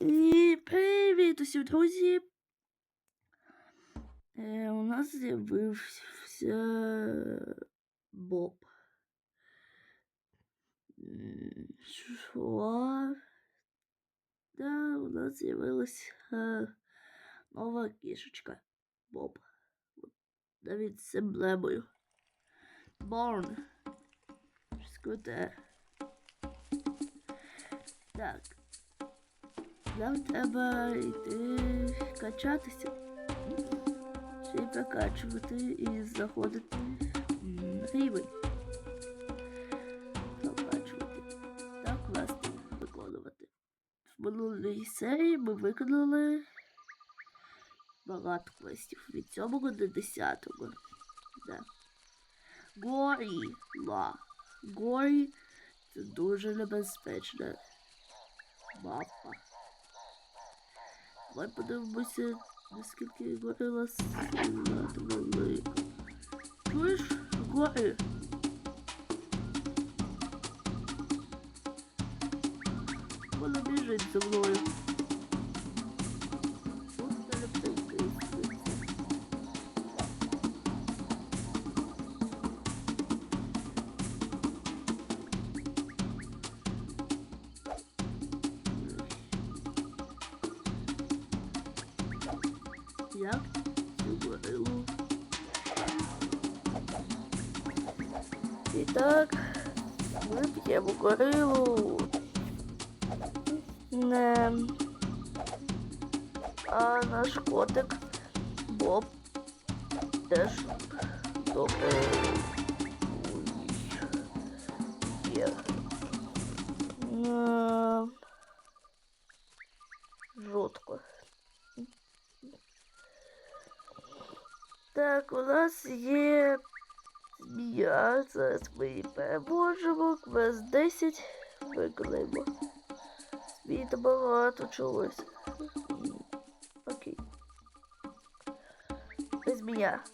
І привіт усім друзі. Е, у нас з'явився Боб. М, Да, у нас з'явилася нова кішечка. Боб. Навіть з емблемою. Борн. Щось. Так. Нам треба йти качатися. Й прокачувати і заходити м, рівень. Прокачувати. Та квести виконувати. В минулій серії ми виконали багато квестів. Від 7 до 10. Да. Горіла. Горі це дуже небезпечна мапа. Давай подивимося, наскільки горила сильна та велика. Чуєш, гори? Вона біжить за мною. І так, ми п'ємо горилу. А наш котик Боб теж добре є. Жутко. Так, у нас є змія. Зараз ми переможемо. Квест 10 виконаємо. Змій багато чогось. Окей. Ми Змія.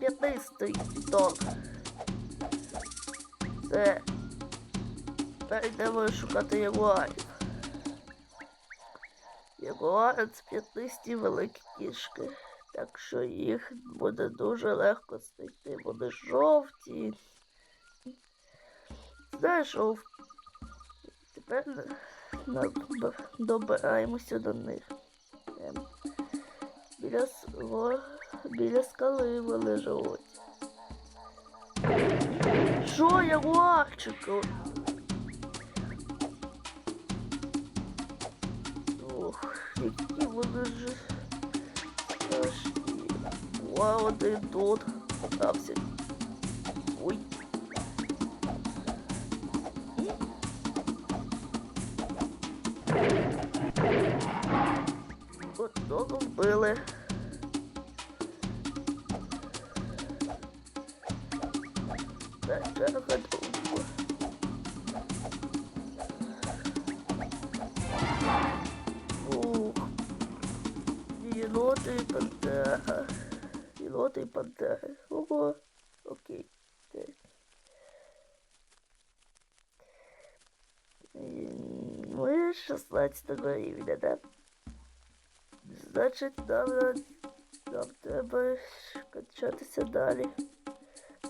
П'ятистий тон. Все. Перейдемо шукати ягуарів. Ягуари це п'ятнисті великі кішки. Так що їх буде дуже легко знайти. Вони жовті. Знаєш, Олф, тепер добираємося до них. Ем, Біля, сво- біля скали вони живуть. Що, ягуарчику? Ох, які вони ж. Вау, один тут. Попався. Ой. Одного вбили. Так, черга Єноти і. Ого. Окей. Так. Ми 16 рівня, да? Значить, нам, нам треба качатися далі.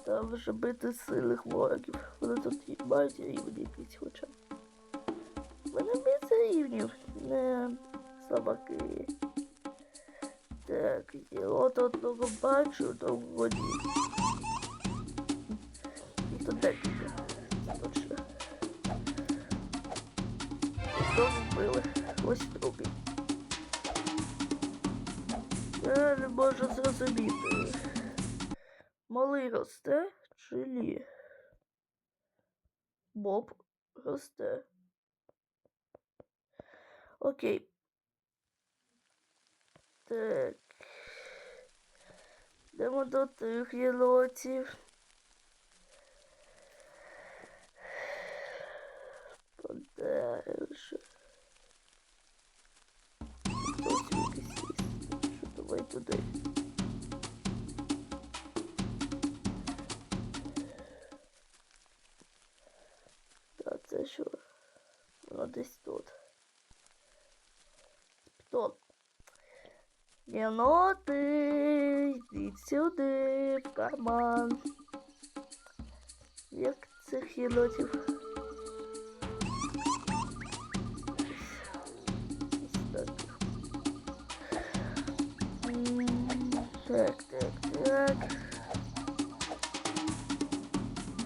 Там вже бити сильних ворогів. Вони тут мають рівні якісь хоча. Вони без рівнів, не слабаки. От одного бачу на воді. І тут декілька. Точно. Одного вбили. Ось другий. Я не можу зрозуміти. Малий росте чи ні? Боб росте. Окей. Так. Йдемо до тих єнотів. Подальше. Що давай туди. Єноти, йдіть сюди, в карман. Як цих єнотів. Так, так, так.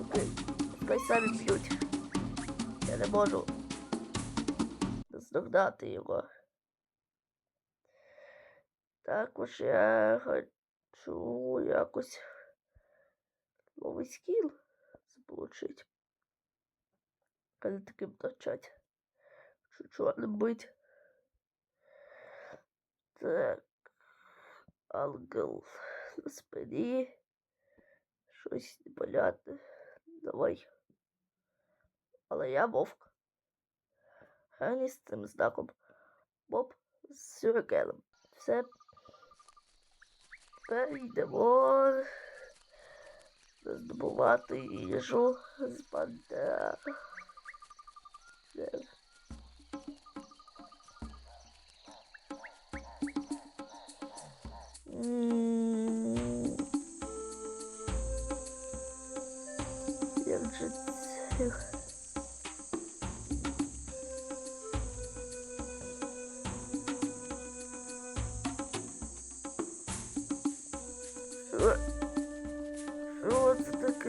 Окей. Хай самі б'ють. Я не можу наздогнати його. Також я хочу якось новий скіл заполучити. Коли таким навчать. Хочу чорним бить. Так. Ангел на спині. Щось непонятне. Давай. Але я вовк. Гені з цим знаком. Боб з сюрикеном. Все. Тепер йдемо здобувати їжу з бандер.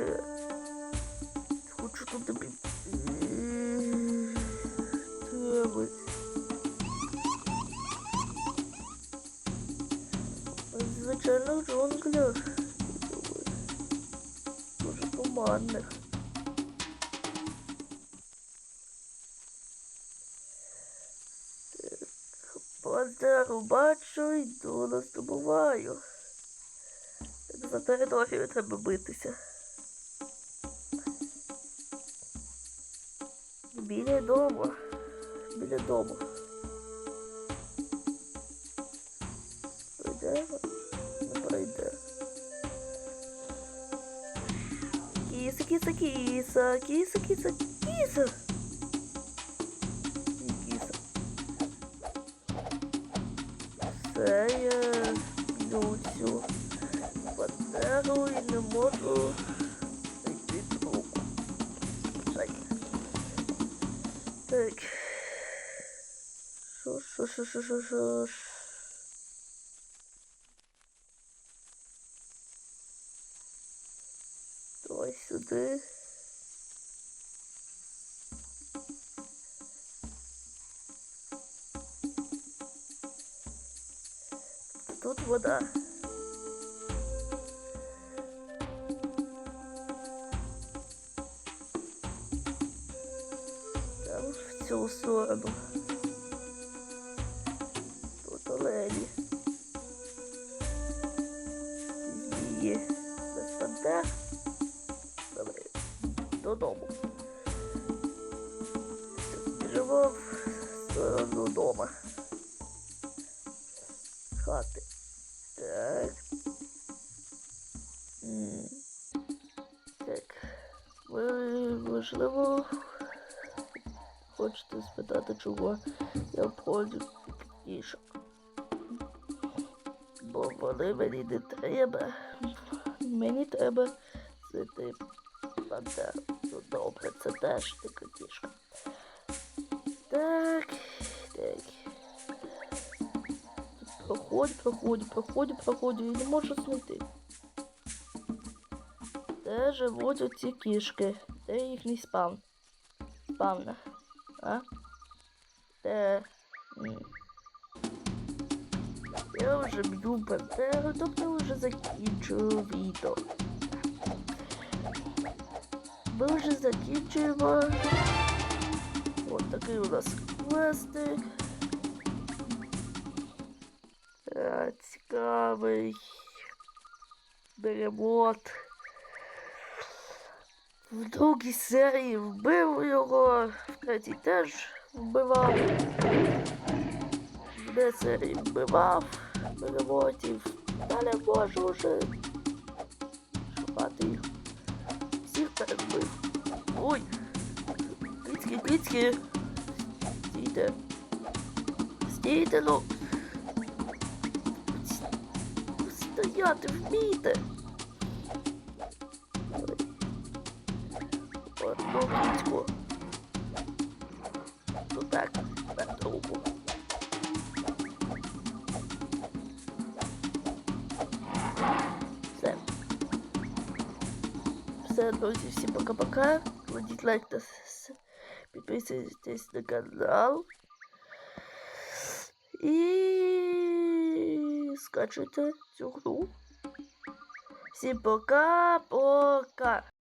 Це? Хочу туди. Звичайно, джунглях. Дуже туманних. Пантеру бачу, йду наступаю. За територію треба битися. Bile Domo. Bile Domo. Isso, isso, isso, isso, isso, isso, isso, isso. Так. Що, що, що, що, що, ж. Давай сюди. Тут вода. Цю сторону. Тут олені. Змії. Без пантер. Добре. Додому. Біжимо в сторону дома. Хати. Так. Так. Ви, можливо, хочете спитати, чого я обходжу книжок. Бо вони мені не треба. Мені треба знайти пантеру. Ну добре, це теж така кішка. Так, так. Проходь, проходь, проходь, проходь, і не можу знайти. Де живуть оці кішки? Де їхній спавн? Спавна. А? Де? М. Я вже б'ю пантеру, тобто вже закінчую відео. Ми вже закінчуємо. Ось такий у нас квестик. Цікавий. Беремот. В другій серії вбив його, в третій теж вбивав. В серії вбивав беремотів. Далі можу вже шукати їх. Всіх перебив. Ой! Піцьки, піцьки. Стійте. Стійте, ну. Стояти вмійте. Кітку. Ну так, тепер другу. Все. Все, друзі, всім пока-пока. Кладіть лайк та на канал. І скачуйте цю гру. Всім пока-пока.